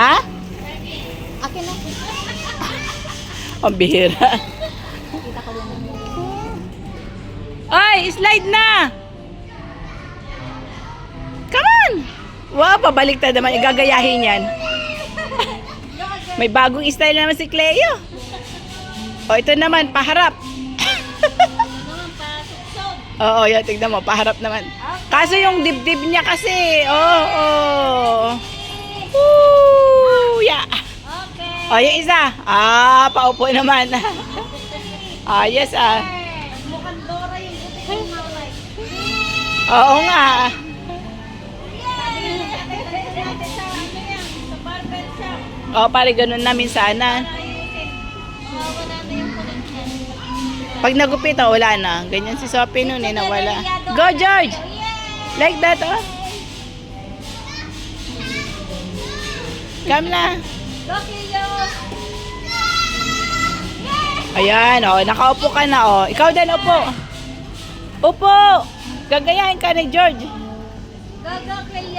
Ha? Akin na. Ang bihira. Ay, slide na! Come on! Wow, pabaliktad naman. Igagayahin yan. May bagong style naman si Cleo. O, ito naman, paharap. Oo, yan, tignan mo, paharap naman. Kaso yung dibdib niya kasi, oo, oo. Woo, O, yung isa. Ah, paupo naman. Ayos ah. Mukhang Dora yung buti malay. Oo nga. Sabi nga natin sa ano yan, sa barber shop. O, pare, ganun namin sana. Oh, niya. Pag nagupit, oh, wala na. Ganyan si Sophie noon eh, nawala. Go, George! Like that, oh. Come na. Go! Ayan, oh, nakaupo ka na, oh. Ikaw din, upo. Upo! Gagayahin ka ni George. Go, Cleo!